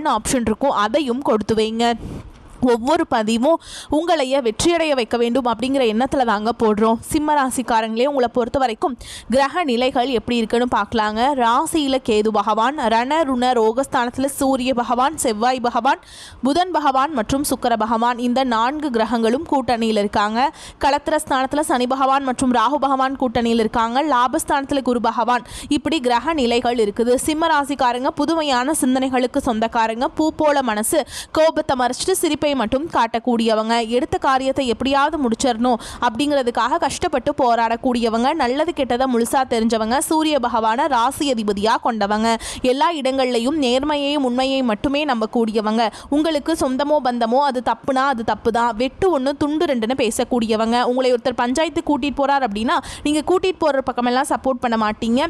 ஆல்னு option இருக்கும். அதையும் கொடுத்து வைங்க. ஒவ்வொரு பதிவும் உங்களைய வெற்றியடைய வைக்க வேண்டும் அப்படிங்கிற எண்ணத்தில் தாங்க போடுறோம். சிம்ம ராசிக்காரங்களே உங்களை பொறுத்த வரைக்கும் கிரக நிலைகள் எப்படி இருக்குன்னு பார்க்கலாங்க. ராசியில் கேது பகவான் ரண ருண ரோகஸ்தானத்தில் சூரிய பகவான் செவ்வாய் பகவான் புதன் பகவான் மற்றும் சுக்கர பகவான். இந்த நான்கு கிரகங்களும் கூட்டணியில் இருக்காங்க. களத்திர ஸ்தானத்தில் சனி பகவான் மற்றும் ராகு பகவான் கூட்டணியில் இருக்காங்க. லாபஸ்தானத்தில் குரு பகவான். இப்படி கிரக நிலைகள் இருக்குது. சிம்ம ராசிக்காரங்க புதுமையான சிந்தனைகளுக்கு சொந்தக்காரங்க. பூ போல மனசு. கோபத்தை மறைச்சிட்டு சிரிப்பை மட்டும் காட்டக்கூடியவங்க எடுத்த காரியத்தை எப்படியாவது முடிச்சிடணும் அப்படிங்கிறதுக்காக கஷ்டப்பட்டு போராடக்கூடியவங்க நல்லது கெட்டதை முழுசா தெரிஞ்சவங்க சூரிய பகவான ராசி அதிபதியாக கொண்டவங்க. எல்லா இடங்கள்லையும் நேர்மையையும் உண்மையை மட்டுமே நம்பக்கூடியவங்க. உங்களுக்கு சொந்தமோ பந்தமோ அது தப்புனா அது தப்பு தான் வெட்டு ஒன்று துண்டு ரெண்டுன்னு பேசக்கூடியவங்க. உங்களை ஒருத்தர் பஞ்சாயத்து கூட்டிகிட்டு போகிறார் அப்படின்னா நீங்கள் கூட்டிகிட்டு போகிற பக்கமெல்லாம் சப்போர்ட் பண்ண மாட்டீங்க.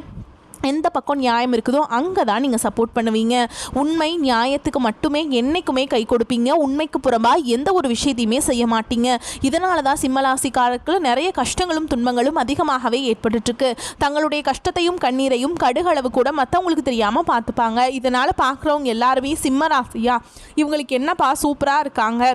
எந்த பக்கம் நியாயம் இருக்குதோ அங்கே தான் நீங்கள் சப்போர்ட் பண்ணுவீங்க. உண்மை நியாயத்துக்கு மட்டுமே என்றைக்குமே கை கொடுப்பீங்க. உண்மைக்கு புறம்பாக எந்த ஒரு விஷயத்தையுமே செய்ய மாட்டீங்க. இதனால தான் சிம்மராசிக்காரர்கள் நிறைய கஷ்டங்களும் துன்பங்களும் அதிகமாகவே ஏற்பட்டுருக்கு தங்களுடைய கஷ்டத்தையும் கண்ணீரையும் கடுகளவு கூட மற்றவங்களுக்கு தெரியாமல் பார்த்துப்பாங்க. இதனால் பார்க்குறவங்க எல்லாருமே சிம்மராசியா? இவங்களுக்கு என்னப்பா சூப்பராக இருக்காங்க?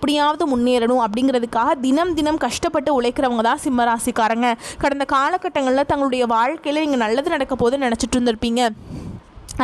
எப்படியாவது முன்னேறணும் அப்படிங்கிறதுக்காக தினம் தினம் கஷ்டப்பட்டு உழைக்கிறவங்க தான் சிம்மராசிக்காரங்க. கடந்த காலகட்டங்களில் தங்களுடைய வாழ்க்கையில் நீங்கள் நல்லது நடக்க போது நினச்சிட்டு இருந்திருப்பீங்க.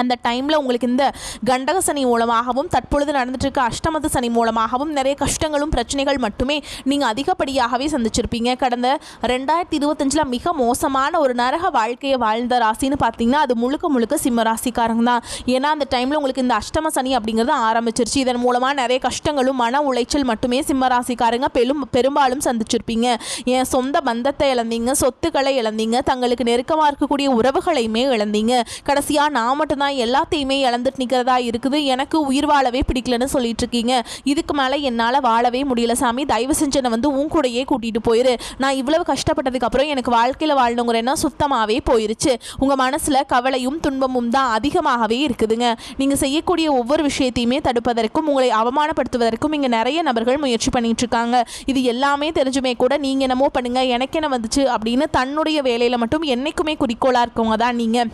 அந்த டைமில் உங்களுக்கு இந்த கண்டக சனி மூலமாகவும் தற்பொழுது நடந்துட்டுருக்க அஷ்டமத்து சனி மூலமாகவும் நிறைய கஷ்டங்களும் பிரச்சனைகள் மட்டுமே நீங்கள் அதிகப்படியாகவே சந்திச்சிருப்பீங்க. கடந்த ரெண்டாயிரத்தி இருபத்தஞ்சில் மிக மோசமான ஒரு நரக வாழ்க்கையை வாழ்ந்த ராசின்னு பார்த்தீங்கன்னா அது முழுக்க முழுக்க சிம்ம ராசிக்காரங்க தான். ஏன்னா அந்த டைமில் உங்களுக்கு இந்த அஷ்டம சனி அப்படிங்கிறது ஆரம்பிச்சிருச்சு. இதன் மூலமாக நிறைய கஷ்டங்களும் மன உளைச்சல் மட்டுமே சிம்ம ராசிக்காரங்க பெரும் பெரும்பாலும் சந்திச்சிருப்பீங்க. என் சொந்த பந்தத்தை இழந்தீங்க சொத்துக்களை இழந்தீங்க தங்களுக்கு நெருக்கமாக இருக்கக்கூடிய உறவுகளையுமே இழந்தீங்க. கடைசியாக நான் மட்டும் மட்டும்தான் எல்லாத்தையுமே இழந்துட்டு நிற்கிறதா இருக்குது. எனக்கு உயிர் வாழவே பிடிக்கலன்னு சொல்லிட்டு இருக்கீங்க இதுக்கு மேலே என்னால் வாழவே முடியல சாமி. தயவு செஞ்சு என்னை வந்து உன் கூடயே கூட்டிகிட்டு போயிரு. நான் இவ்வளவு கஷ்டப்பட்டதுக்கு அப்புறம் எனக்கு வாழ்க்கையில் வாழணுங்கிற எண்ணம் சுத்தமாகவே போயிருச்சு. உங்கள் மனசில் கவலையும் துன்பமும் தான் அதிகமாகவே இருக்குதுங்க. நீங்கள் செய்யக்கூடிய ஒவ்வொரு விஷயத்தையுமே தடுப்பதற்கும் உங்களை அவமானப்படுத்துவதற்கும் இங்கே நிறைய நபர்கள் முயற்சி பண்ணிட்டு இருக்காங்க இது எல்லாமே தெரிஞ்சுமே கூட நீங்கள் என்னமோ பண்ணுங்க எனக்கு என்ன வந்துச்சு அப்படின்னு தன்னுடைய வேலையில் மட்டும் என்னைக்குமே குறிக்கோளாக இருக்கவங்க தான் நீங்கள்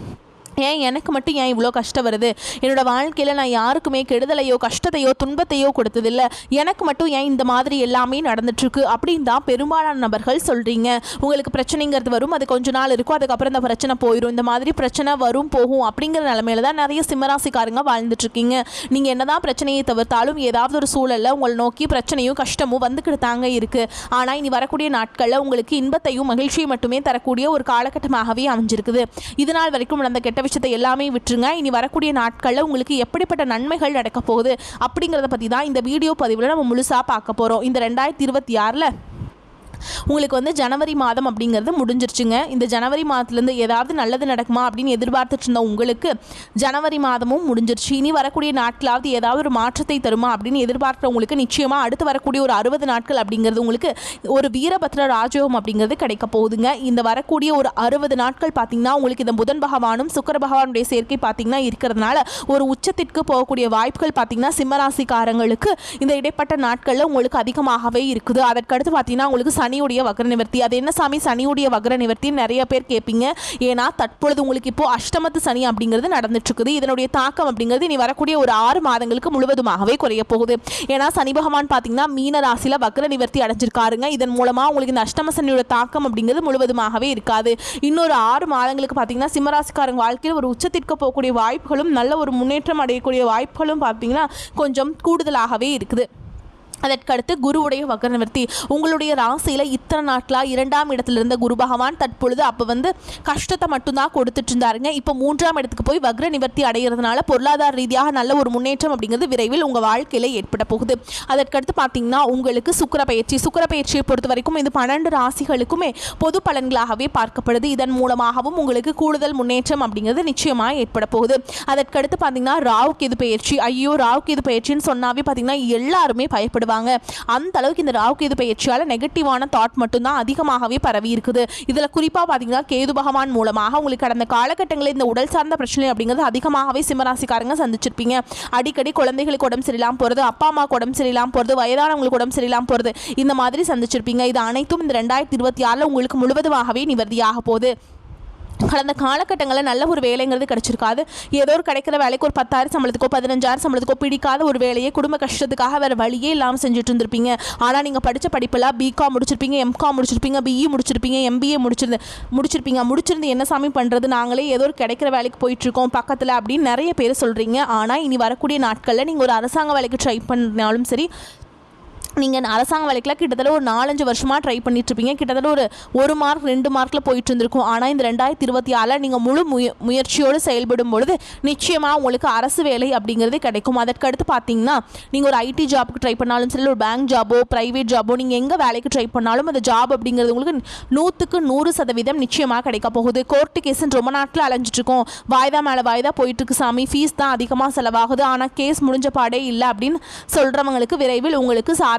ஏன் எனக்கு மட்டும் ஏன் இவ்வளோ கஷ்டம் வருது? என்னோடய வாழ்க்கையில் நான் யாருக்குமே கெடுதலையோ கஷ்டத்தையோ துன்பத்தையோ கொடுத்ததில்ல. எனக்கு மட்டும் ஏன் இந்த மாதிரி எல்லாமே நடந்துட்டுருக்கு அப்படின்னு தான் பெரும்பாலான நபர்கள் சொல்கிறீங்க உங்களுக்கு பிரச்சனைங்கிறது வரும் அது கொஞ்ச நாள் இருக்கும் அதுக்கப்புறம் இந்த பிரச்சனை போயிடும் இந்த மாதிரி பிரச்சனை வரும் போகும் அப்படிங்கிற நிலமையில தான் நிறைய சிம்மராசிக்காரங்க வாழ்ந்துட்டுருக்கீங்க. நீங்கள் என்ன தான் பிரச்சனையை தவிர்த்தாலும் ஏதாவது ஒரு சூழலில் உங்களை நோக்கி பிரச்சனையும் கஷ்டமும் வந்துக்கிட்டு தாங்க இருக்குது ஆனால் இனி வரக்கூடிய நாட்களில் உங்களுக்கு இன்பத்தையும் மகிழ்ச்சியும் மட்டுமே தரக்கூடிய ஒரு காலகட்டமாகவே அமைஞ்சிருக்குது. இது நாள் வரைக்கும் நடந்த கெட்ட விஷயத்தை எல்லாமே விட்டுருங்க. இனி வரக்கூடிய நாட்களில் உங்களுக்கு எப்படிப்பட்ட நன்மைகள் நடக்க போகுது அப்படிங்கிறத பற்றி தான் இந்த வீடியோ பதிவில் நம்ம முழுசாக பார்க்க போகிறோம் இந்த ரெண்டாயிரத்தி இருபத்தி ஆறில் உங்களுக்கு வந்து ஜனவரி மாதம் அப்படிங்கிறது முடிஞ்சிருச்சுங்க. இந்த ஜனவரி மாதத்துலேருந்து ஏதாவது நல்லது நடக்குமா அப்படின்னு எதிர்பார்த்துட்டு இருந்த உங்களுக்கு ஜனவரி மாதமும் முடிஞ்சிருச்சு. இனி வரக்கூடிய நாட்களாவது ஏதாவது ஒரு மாற்றத்தை தருமா அப்படின்னு எதிர்பார்க்குறவங்களுக்கு நிச்சயமாக அடுத்து வரக்கூடிய ஒரு அறுபது நாட்கள் அப்படிங்கிறது உங்களுக்கு ஒரு வீரபத்ர ராஜயோகம் அப்படிங்கிறது கிடைக்க போகுதுங்க. இந்த வரக்கூடிய ஒரு அறுபது நாட்கள் பார்த்தீங்கன்னா உங்களுக்கு இந்த புதன் பகவானும் சுக்கர பகவானுடைய சேர்க்கை பார்த்தீங்கன்னா இருக்கிறதுனால ஒரு உச்சத்திற்கு போகக்கூடிய வாய்ப்புகள் பார்த்தீங்கன்னா சிம்மராசிக்காரங்களுக்கு இந்த இடைப்பட்ட நாட்களில் உங்களுக்கு அதிகமாகவே இருக்குது. அதற்கடுத்து பார்த்தீங்கன்னா உங்களுக்கு சனியுடைய வக்ர நிவர்த்தி. அது என்ன சாமி? சனியுடைய வக்ர நிவர்த்தி நிறைய பேர் கேட்பீங்க ஏன்னா தற்பொழுது உங்களுக்கு இப்போ அஷ்டமத்து சனி அப்படிங்கிறது நடந்துட்டு இருக்குது இதனுடைய தாக்கம் அப்படிங்கிறது இனி வரக்கூடிய ஒரு ஆறு மாதங்களுக்கு முழுவதுமாகவே குறைய போகுது. ஏன்னா சனி பகவான் பார்த்தீங்கன்னா மீன ராசியில் வக்ர நிவர்த்தி அடைஞ்சிருக்காருங்க. இதன் மூலமாக உங்களுக்கு இந்த அஷ்டம சனியோட தாக்கம் அப்படிங்கிறது முழுவதுமாகவே இருக்காது. இன்னொரு ஆறு மாதங்களுக்கு பார்த்தீங்கன்னா சிம்மராசிக்காரங்க வாழ்க்கையில் ஒரு உச்சத்திற்கு போகக்கூடிய வாய்ப்புகளும் நல்ல ஒரு முன்னேற்றம் அடையக்கூடிய வாய்ப்புகளும் பார்த்தீங்கன்னா கொஞ்சம் கூடுதலாகவே இருக்குது. அதற்கடுத்து குருவுடைய வக்ரநிவர்த்தி உங்களுடைய ராசியில் இத்தனை நாட்களாக இரண்டாம் இடத்துல இருந்த குரு பகவான் தற்பொழுது அப்போ வந்து கஷ்டத்தை மட்டும்தான் கொடுத்துட்டு இருந்தாருங்க இப்போ மூன்றாம் இடத்துக்கு போய் வக்ர நிவர்த்தி அடைகிறதுனால பொருளாதார ரீதியாக நல்ல ஒரு முன்னேற்றம் அப்படிங்கிறது விரைவில் உங்கள் வாழ்க்கையில் ஏற்பட போகுது. அதற்கடுத்து பார்த்தீங்கன்னா உங்களுக்கு சுக்கர பயிற்சி. சுக்கர பயிற்சியை பொறுத்த வரைக்கும் இது பன்னெண்டு ராசிகளுக்குமே பொது பலன்களாகவே பார்க்கப்படுது. இதன் மூலமாகவும் உங்களுக்கு கூடுதல் முன்னேற்றம் அப்படிங்கிறது நிச்சயமாக ஏற்பட போகுது. அதற்கடுத்து பார்த்தீங்கன்னா ராவுக்கு கேது பயிற்சி. ஐயோ ராவுக்கு கேது பயிற்சின்னு சொன்னாவே பார்த்தீங்கன்னா எல்லாருமே பயப்படுவாங்க. அந்த அளவுக்கு இந்த ராகு கேது பயிற்சியால் நெகட்டிவான தாட் மட்டும்தான் அதிகமாகவே பரவி இருக்குது. இதில் குறிப்பாக பார்த்தீங்கன்னா கேது பகவான் மூலமாக உங்களுக்கு கடந்த காலகட்டங்களில் இந்த உடல் சார்ந்த பிரச்சனை அப்படிங்கிறது அதிகமாகவே சிம்மராசிக்காரங்க சந்திச்சிருப்பீங்க. அடிக்கடி குழந்தைகளுக்கு உடம்பு சரியில்லாமல் போகிறது அப்பா அம்மாவுக்கு உடம்பு சரியில்லாமல் போகிறது வயதானவங்களுக்கு உடம்பு சரியில்லாமல் போகிறது இந்த மாதிரி சந்திச்சிருப்பீங்க. இது அனைத்தும் இந்த ரெண்டாயிரத்தி இருபத்தி ஆறில் உங்களுக்கு முழுவதுமாகவே நிவர்த்தியாக போகுது. கடந்த காலகட்டங்களில் நல்ல ஒரு வேலைங்கிறது கிடச்சிருக்காது ஏதோ ஒரு கிடைக்கிற வேலைக்கு ஒரு பத்தாயிரம் சம்பளத்துக்கோ பதினஞ்சாயிரம் சம்பளத்துக்கோ பிடிக்காத ஒரு வேலையை குடும்ப கஷ்டத்துக்காக வேறு வழியே இல்லாமல் செஞ்சுட்டு இருந்திருப்பீங்க. ஆனால் நீங்கள் படித்த படிப்பெல்லாம் பிகாம் முடிச்சிருப்பீங்க எம்காம் முடிச்சிருப்பீங்க பிஇ e. முடிச்சிருப்பீங்க எம்பிஏ முடிச்சிருந்து முடிச்சிருப்பீங்க. முடிச்சிருந்து என்ன சாமி பண்ணுறது நாங்களே ஏதோ ஒரு கிடைக்கிற வேலைக்கு போயிட்டுருக்கோம் பக்கத்தில் அப்படின்னு நிறைய பேர் சொல்கிறீங்க ஆனால் இனி வரக்கூடிய நாட்களில் நீங்கள் ஒரு அரசாங்க வேலைக்கு ட்ரை பண்ணாலும் சரி நீங்கள் அரசாங்க வேலைக்கெலாம் கிட்டத்தட்ட ஒரு நாலஞ்சு வருஷமாக ட்ரை பண்ணிட்டுருப்பீங்க. கிட்டத்தட்ட ஒரு ஒரு மார்க் ரெண்டு மார்க்கில் போயிட்டு இருந்திருக்கும் ஆனால் இந்த ரெண்டாயிரத்தி இருபத்தி ஆறில் நீங்கள் முழு முய முயற்சியோடு செயல்படும் பொழுது நிச்சயமாக உங்களுக்கு அரசு வேலை அப்படிங்கிறது கிடைக்கும். அதற்கடுத்து பார்த்தீங்கன்னா நீங்கள் ஒரு ஐடி ஜாப்புக்கு ட்ரை பண்ணாலும் சரி ஒரு பேங்க் ஜாபோ ப்ரைவேட் ஜாபோ நீங்கள் எங்கே வேலைக்கு ட்ரை பண்ணாலும் அந்த ஜாப் அப்படிங்கிறது உங்களுக்கு நூற்றுக்கு நூறு சதவீதம் நிச்சயமாக கிடைக்க போகுது. கோர்ட்டு கேஸ்ன்னு ரொம்ப நாட்டில் அலைஞ்சிட்ருக்கோம். வாய்தா மேலே வாய்தா போயிட்டுருக்கு சாமி. ஃபீஸ் தான் அதிகமாக செலவாகுது. ஆனால் கேஸ் முடிஞ்ச பாடே இல்லை அப்படின்னு சொல்கிறவங்களுக்கு விரைவில் உங்களுக்கு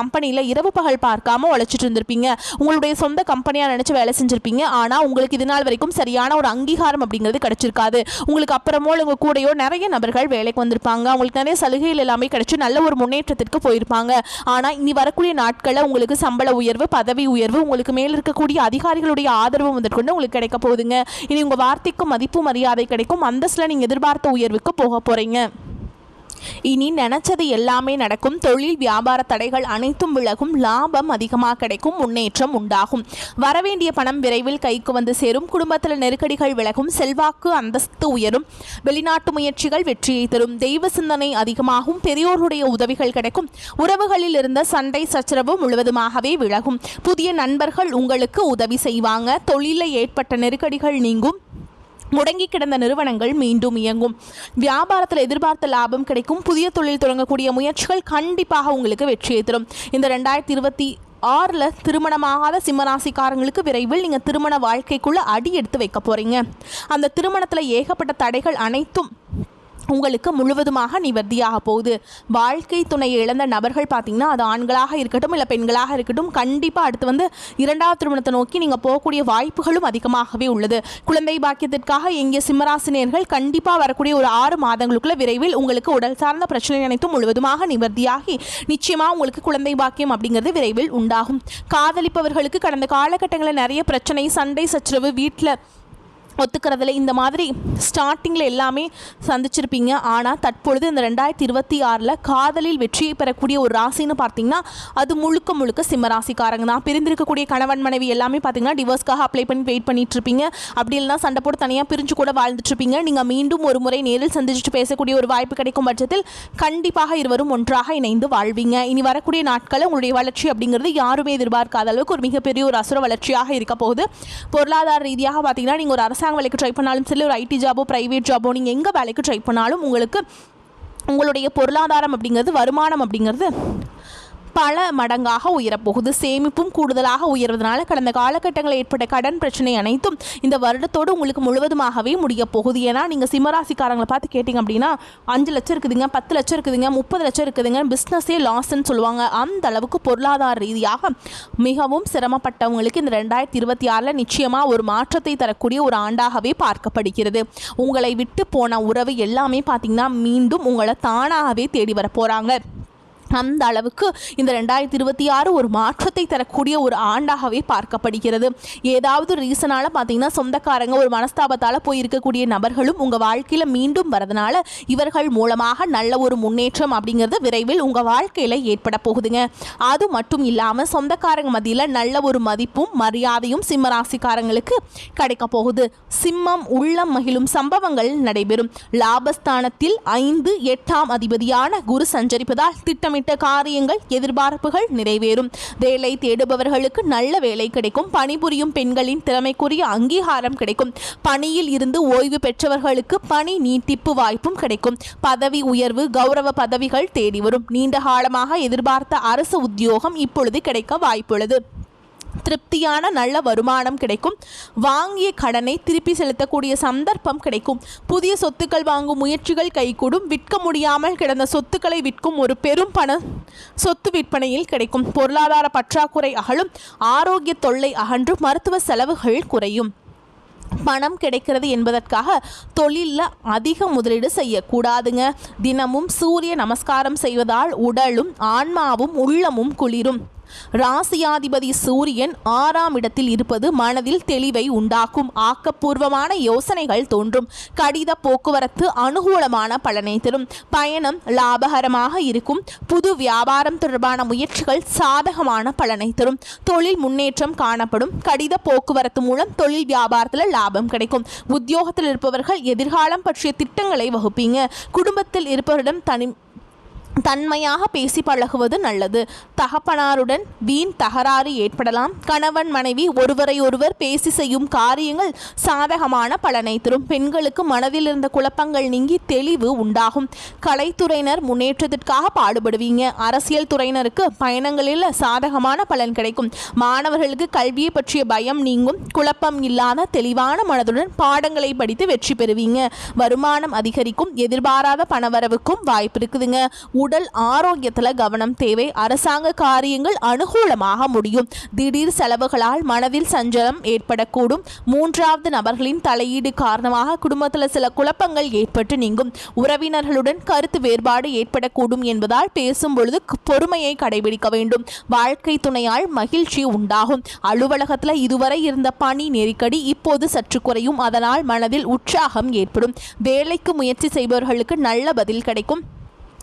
கம்பெனியில் இரவு பகல் பார்க்காம உழைச்சிட்டு இருந்திருப்பீங்க. உங்களுடைய சொந்த கம்பெனியாக நினச்சி வேலை செஞ்சுருப்பீங்க. ஆனால் உங்களுக்கு இது நாள் வரைக்கும் சரியான ஒரு அங்கீகாரம் அப்படிங்கிறது கிடச்சிருக்காது. உங்களுக்கு அப்புறமோ உங்கள் கூடயோ நிறைய நபர்கள் வேலைக்கு வந்திருப்பாங்க. அவங்களுக்கு நிறைய சலுகைகள் எல்லாமே கிடைச்சி நல்ல ஒரு முன்னேற்றத்திற்கு போயிருப்பாங்க. ஆனால் இனி வரக்கூடிய நாட்களில் உங்களுக்கு சம்பள உயர்வு பதவி உயர்வு உங்களுக்கு மேல் இருக்கக்கூடிய அதிகாரிகளுடைய ஆதரவு முதற்கொண்டு உங்களுக்கு கிடைக்க போகுதுங்க. இனி உங்கள் வார்த்தைக்கும் மதிப்பு மரியாதை கிடைக்கும். அந்தஸ்தில் நீங்கள் எதிர்பார்த்த உயர்வுக்கு போக போகிறீங்க இனி நினைச்சது எல்லாமே நடக்கும். தொழில் வியாபார தடைகள் அனைத்தும் விலகும். லாபம் அதிகமாக கிடைக்கும். முன்னேற்றம் உண்டாகும். வரவேண்டிய பணம் விரைவில் கைக்கு வந்து சேரும். குடும்பத்தில் நெருக்கடிகள் விலகும். செல்வாக்கு அந்தஸ்து உயரும். வெளிநாட்டு முயற்சிகள் வெற்றியை தரும். தெய்வ சிந்தனை அதிகமாகும். பெரியோருடைய உதவிகள் கிடைக்கும். உறவுகளில் இருந்த சண்டை சச்சரவு முழுவதுமாகவே விலகும். புதிய நண்பர்கள் உங்களுக்கு உதவி செய்வாங்க. தொழிலில் ஏற்பட்ட நெருக்கடிகள் நீங்கும். முடங்கி கிடந்த நிறுவனங்கள் மீண்டும் இயங்கும். வியாபாரத்தில் எதிர்பார்த்த லாபம் கிடைக்கும். புதிய தொழில் தொடங்கக்கூடிய முயற்சிகள் கண்டிப்பாக உங்களுக்கு வெற்றியை தரும் இந்த ரெண்டாயிரத்தி இருபத்தி ஆறில் திருமணமாகாத சிம்மராசிக்காரங்களுக்கு விரைவில் நீங்கள் திருமண வாழ்க்கைக்குள்ளே அடி எடுத்து வைக்க போகிறீங்க அந்த திருமணத்தில் ஏகப்பட்ட தடைகள் அனைத்தும் உங்களுக்கு முழுவதுமாக நிவர்த்தியாக போகுது. வாழ்க்கை துணையை இழந்த நபர்கள் பார்த்தீங்கன்னா அது ஆண்களாக இருக்கட்டும் இல்லை பெண்களாக இருக்கட்டும் கண்டிப்பாக அடுத்து வந்து இரண்டாவது திருமணத்தை நோக்கி நீங்கள் போகக்கூடிய வாய்ப்புகளும் அதிகமாகவே உள்ளது. குழந்தை பாக்கியத்திற்காக எங்கே சிம்மராசினியர்கள் கண்டிப்பாக வரக்கூடிய ஒரு ஆறு மாதங்களுக்குள்ள விரைவில் உங்களுக்கு உடல் சார்ந்த பிரச்சனை அனைத்தும் முழுவதுமாக நிவர்த்தியாகி நிச்சயமாக உங்களுக்கு குழந்தை பாக்கியம் அப்படிங்கிறது விரைவில் உண்டாகும். காதலிப்பவர்களுக்கு கடந்த காலகட்டங்களில் நிறைய பிரச்சனை சண்டை சச்சரவு வீட்டில் ஒத்துக்கிறதுல இந்த மாதிரி ஸ்டார்டிங்கில் எல்லாமே சந்திச்சிருப்பீங்க. ஆனால் தற்பொழுது இந்த ரெண்டாயிரத்தி இருபத்தி ஆறில் காதலில் வெற்றியை பெறக்கூடிய ஒரு ராசின்னு பார்த்தீங்கன்னா அது முழுக்க முழுக்க சிம்ம ராசிக்காரங்க தான். பிரிந்திருக்கக்கூடிய கணவன் மனைவி எல்லாமே பார்த்தீங்கன்னா டிவோர்ஸ்க்காக அப்ளை பண்ணி வெயிட் பண்ணிட்டு இருப்பீங்க அப்படி இல்லைனா சண்டை போட்டு தனியாக பிரிஞ்சு கூட வாழ்ந்துட்டு இருப்பீங்க நீங்கள் மீண்டும் ஒரு முறை நேரில் சந்திச்சுட்டு பேசக்கூடிய ஒரு வாய்ப்பு கிடைக்கும் பட்சத்தில் கண்டிப்பாக இருவரும் ஒன்றாக இணைந்து வாழ்வீங்க. இனி வரக்கூடிய நாட்களில் உங்களுடைய வளர்ச்சி அப்படிங்கிறது யாருமே எதிர்பார்க்காத அளவுக்கு ஒரு மிகப்பெரிய ஒரு அசுர வளர்ச்சியாக இருக்க போகுது. பொருளாதார ரீதியாக பார்த்தீங்கன்னா நீங்கள் ஒரு அரசாங்க வேலைக்கு ட்ரை பண்ணாலும் சரி ஒரு ஐடி ஜாபோ ப்ரைவேட் ஜாபோ நீங்கள் எங்கே வேலைக்கு ட்ரை பண்ணாலும் உங்களுக்கு உங்களுடைய பொருளாதாரம் அப்படிங்கிறது வருமானம் அப்படிங்கிறது பல மடங்காக உயரப்போகுது. சேமிப்பும் கூடுதலாக உயர்வதனால கடந்த காலகட்டங்களில் ஏற்பட்ட கடன் பிரச்சனை அனைத்தும் இந்த வருடத்தோடு உங்களுக்கு முழுவதுமாகவே முடிய போகுது ஏன்னா நீங்கள் சிம்மராசிக்காரங்களை பார்த்து கேட்டிங்க அப்படின்னா அஞ்சு லட்சம் இருக்குதுங்க பத்து லட்சம் இருக்குதுங்க முப்பது லட்சம் இருக்குதுங்க பிஸ்னஸே லாஸ்ன்னு சொல்லுவாங்க. அந்த அளவுக்கு பொருளாதார ரீதியாக மிகவும் சிரமப்பட்டவங்களுக்கு இந்த ரெண்டாயிரத்தி இருபத்தி ஆறில் நிச்சயமாக ஒரு மாற்றத்தை தரக்கூடிய ஒரு ஆண்டாகவே பார்க்கப்படுகிறது. உங்களை விட்டு போன உறவு எல்லாமே பார்த்தீங்கன்னா மீண்டும் உங்களை தானாகவே தேடி வர போகிறாங்க அந்த அளவுக்கு இந்த ரெண்டாயிரத்தி இருபத்தி ஆறு ஒரு மாற்றத்தை தரக்கூடிய ஒரு ஆண்டாகவே பார்க்கப்படுகிறது. ஏதாவது ரீசனால் பார்த்தீங்கன்னா சொந்தக்காரங்க ஒரு மனஸ்தாபத்தால் போய் இருக்கக்கூடிய நபர்களும் உங்கள் வாழ்க்கையில் மீண்டும் வரதுனால இவர்கள் மூலமாக நல்ல ஒரு முன்னேற்றம் அப்படிங்கிறது விரைவில் உங்கள் வாழ்க்கையில் ஏற்பட போகுதுங்க. அது மட்டும் இல்லாமல் சொந்தக்காரங்க மத்தியில் நல்ல ஒரு மதிப்பும் மரியாதையும் சிம்ம ராசிக்காரங்களுக்கு கிடைக்க போகுது. சிம்மம் உள்ளம் மகிழும் சம்பவங்கள் நடைபெறும். லாபஸ்தானத்தில் ஐந்து எட்டாம் அதிபதியான குரு சஞ்சரிப்பதால் திட்டமிட திட்டமிட்ட காரியங்கள் எதிர்பார்ப்புகள் நிறைவேறும். வேலை தேடுபவர்களுக்கு நல்ல வேலை கிடைக்கும். பணிபுரியும் பெண்களின் திறமைக்குரிய அங்கீகாரம் கிடைக்கும். பணியில் இருந்து ஓய்வு பெற்றவர்களுக்கு பணி நீட்டிப்பு வாய்ப்பும் கிடைக்கும். பதவி உயர்வு கௌரவ பதவிகள் தேடி வரும் நீண்ட காலமாக எதிர்பார்த்த அரசு உத்தியோகம் இப்பொழுது கிடைக்க வாய்ப்புள்ளது. திருப்தியான நல்ல வருமானம் கிடைக்கும். வாங்கிய கடனை திருப்பி செலுத்தக்கூடிய சந்தர்ப்பம் கிடைக்கும். புதிய சொத்துக்கள் வாங்கும் முயற்சிகள் கைகூடும். விற்க முடியாமல் கிடந்த சொத்துக்களை விற்கும் ஒரு பெரும் பண சொத்து விற்பனையில் கிடைக்கும். பொருளாதார பற்றாக்குறை அகலும். ஆரோக்கிய தொல்லை அகன்று மருத்துவ செலவுகள் குறையும். பணம் கிடைக்கிறது என்பதற்காக தொழிலில் அதிக முதலீடு செய்யக்கூடாதுங்க. தினமும் சூரிய நமஸ்காரம் செய்வதால் உடலும் ஆன்மாவும் உள்ளமும் குளிரும். ராசியாதிபதி சூரியன் ஆறாம் இடத்தில் இருப்பது மனதில் தெளிவை உண்டாக்கும். ஆக்கப்பூர்வமான யோசனைகள் தோன்றும். கடித போக்குவரத்து அனுகூலமான பலனை தரும். பயணம் லாபகரமாக இருக்கும். புது வியாபாரம் தொடர்பான முயற்சிகள் சாதகமான பலனை தரும். தொழில் முன்னேற்றம் காணப்படும். கடித போக்குவரத்து மூலம் தொழில் வியாபாரத்தில் லாபம் கிடைக்கும். உத்தியோகத்தில் இருப்பவர்கள் எதிர்காலம் பற்றிய திட்டங்களை வகுப்பீங்க. குடும்பத்தில் இருப்பவரிடம் தனி தன்மையாக பேசி பழகுவது நல்லது. தகப்பனாருடன் வீண் தகராறு ஏற்படலாம். கணவன் மனைவி ஒருவரை ஒருவர் பேசி செய்யும் காரியங்கள் சாதகமான பலனை தரும். பெண்களுக்கு மனதில் இருந்த குழப்பங்கள் நீங்கி தெளிவு உண்டாகும். கலைத்துறையினர் முன்னேற்றத்திற்காக பாடுபடுவீங்க. அரசியல் துறையினருக்கு பயணங்களில் சாதகமான பலன் கிடைக்கும். மாணவர்களுக்கு கல்வியை பற்றிய பயம் நீங்கும். குழப்பம் இல்லாத தெளிவான மனதுடன் பாடங்களை படித்து வெற்றி பெறுவீங்க. வருமானம் அதிகரிக்கும். எதிர்பாராத பணவரவுக்கும் வாய்ப்பு இருக்குதுங்க. உடல் ஆரோக்கியத்தில் கவனம் தேவை. அரசாங்க காரியங்கள் அனுகூலமாக முடியும். திடீர் செலவுகளால் மனதில் சஞ்சலம் ஏற்படக்கூடும். மூன்றாவது நபர்களின் தலையீடு காரணமாக குடும்பத்தில் சில குழப்பங்கள் ஏற்பட்டு நீங்கும். உறவினர்களுடன் கருத்து வேறுபாடு ஏற்படக்கூடும் என்பதால் பேசும் பொழுது பொறுமையை கடைபிடிக்க வேண்டும். வாழ்க்கை துணையால் மகிழ்ச்சி உண்டாகும். அலுவலகத்தில் இதுவரை இருந்த பணி நெருக்கடி இப்போது சற்று குறையும். அதனால் மனதில் உற்சாகம் ஏற்படும். வேலைக்கு முயற்சி செய்பவர்களுக்கு நல்ல பதில் கிடைக்கும்.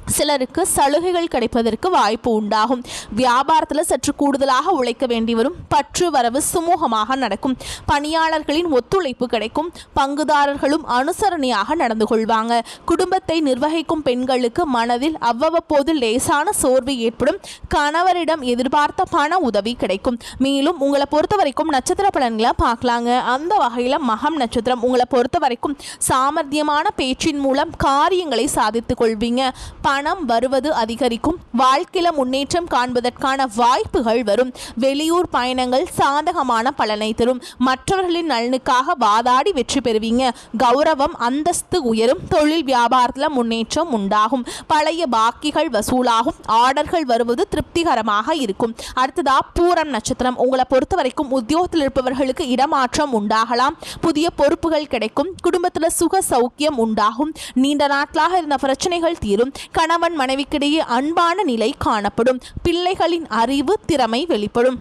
சிலருக்கு சலுகைகள் கிடைப்பதற்கு வாய்ப்பு உண்டாகும். வியாபாரத்தில் சற்று கூடுதலாக உழைக்க வேண்டி வரும். பற்று வரவு சுமூகமாக நடக்கும். பணியாளர்களின் ஒத்துழைப்பு கிடைக்கும். பங்குதாரர்களும் அனுசரணையாக நடந்து கொள்வாங்க. குடும்பத்தை நிர்வகிக்கும் பெண்களுக்கு மனதில் அவ்வப்போது லேசான சோர்வு ஏற்படும். கணவரிடம் எதிர்பார்த்த பண உதவி கிடைக்கும். மேலும் உங்களை பொறுத்த வரைக்கும் நட்சத்திர பலன்களை பார்க்கலாங்க. அந்த வகையில் மகம் நட்சத்திரம் உங்களை பொறுத்த வரைக்கும் சாமர்த்தியமான பேச்சின் மூலம் காரியங்களை சாதித்துக் கொள்வீங்க. பணம் வருவது அதிகரிக்கும். வாழ்க்கையில முன்னேற்றம் காண்பதற்கான வாய்ப்புகள் வரும். வெளியூர் பயணங்கள் சாதகமான பலனை தரும். மற்றவர்களின் நலனுக்காக வாதாடி வெற்றி பெறுவீங்க. கௌரவம் அந்தஸ்து உயரும். தொழில் வியாபாரத்தில் முன்னேற்றம் உண்டாகும். பழைய பாக்கிகள் வசூலாகும். ஆர்டர்கள் வருவது திருப்திகரமாக இருக்கும். அடுத்ததா பூரம் நட்சத்திரம். உங்களை பொறுத்த வரைக்கும் உத்தியோகத்தில் இருப்பவர்களுக்கு இடமாற்றம் உண்டாகலாம். புதிய பொறுப்புகள் கிடைக்கும். குடும்பத்தில் சுக சௌக்கியம் உண்டாகும். நீண்ட நாட்களாக இருந்த பிரச்சனைகள் தீரும். கணவன் மனைவிக்கிடையே அன்பான நிலை காணப்படும். பிள்ளைகளின் அறிவு திறமை வெளிப்படும்.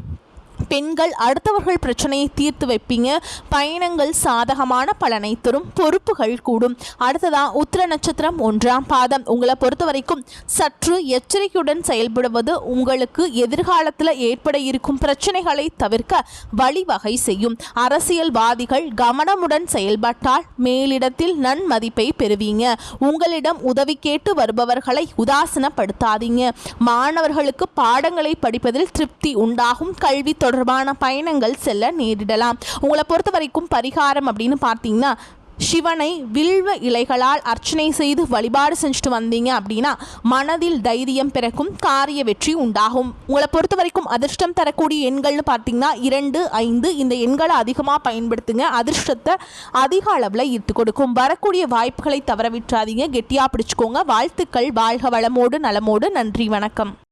பெண்கள் அடுத்தவர்கள் பிரச்சனையை தீர்த்து வைப்பீங்க. பயணங்கள் சாதகமான பலனை தரும். பொறுப்புகள் கூடும். அடுத்ததா உத்திர நட்சத்திரம் ஒன்றாம் பாதம். உங்களை பொறுத்த வரைக்கும் சற்று எச்சரிக்கையுடன் செயல்படுவது உங்களுக்கு எதிர்காலத்தில் ஏற்பட இருக்கும் பிரச்சனைகளை தவிர்க்க வழிவகை செய்யும். அரசியல்வாதிகள் கவனமுடன் செயல்பட்டால் மேலிடத்தில் நன்மதிப்பை பெறுவீங்க. உங்களிடம் உதவி கேட்டு வருபவர்களை உதாசீனப்படுத்தாதீங்க. மாணவர்களுக்கு பாடங்களை படிப்பதில் திருப்தி உண்டாகும். கல்வி தொடர்பான பயணங்கள் செல்ல நேரிடலாம். உங்களை பொறுத்த வரைக்கும் பரிகாரம் அப்படின்னு பார்த்தீங்கன்னா சிவனை வில்வ இலைகளால் அர்ச்சனை செய்து வழிபாடு செஞ்சுட்டு வந்தீங்க அப்படின்னா மனதில் தைரியம் பிறக்கும் காரிய வெற்றி உண்டாகும். உங்களை பொறுத்த வரைக்கும் அதிர்ஷ்டம் தரக்கூடிய எண்கள்னு பார்த்தீங்கன்னா இரண்டு ஐந்து இந்த எண்களை அதிகமாக பயன்படுத்துங்க. அதிர்ஷ்டத்தை அதிக அளவில் ஈர்த்து கொடுக்கும். வரக்கூடிய வாய்ப்புகளை தவற விட்டுறாதீங்க. கெட்டியாக பிடிச்சிக்கோங்க. வாழ்த்துக்கள். வாழ்க வளமோடு நலமோடு. நன்றி. வணக்கம்.